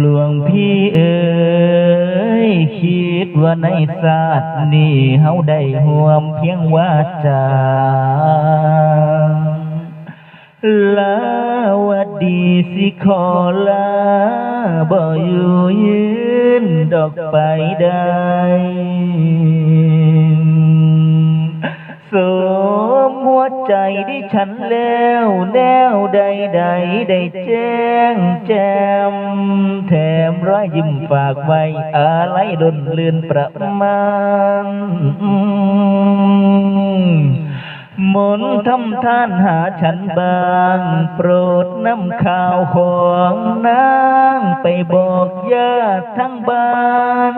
หลวงพี่เอ๋ยคิดว่าในศาสตร์นี้เฮาได้ห่วมเพียงว่าจาลาวดีสิขอลาบ่อยู่ยืนดอกไปได้สมหัวใจดิฉันแล้วแนวใดใดได้แจ้งแจมแถม ร้อยยิ้มฝากไว้อะไรดนเลือนประมาณมนทำท่านหาฉันบาง โปรดนำข่าวของนางไปบอกญาติทั้งบ้าน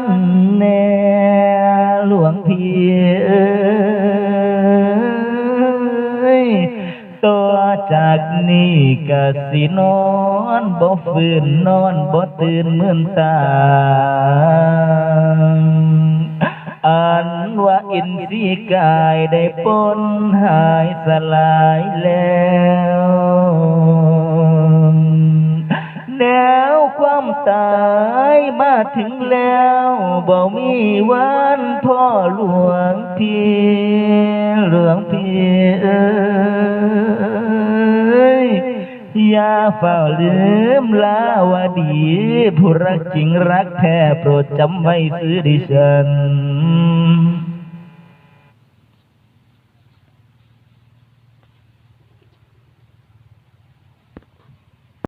แน่หลวงพี่ จากนี้กะสินอนบ่ฟื้นนอนบ่ตื่นเหมือนตาอันว่าอินทรีย์กายได้ปนหายสลายแล้วแนวความตายมาถึงแล้วบ่มีวันพ่อหลวงพี่หลวงพี่เอ้ย อย่าเฝ้าลืมลาวดี ผู้รักจริงรักแท้โปรดจำไว้ซื้อดิฉัน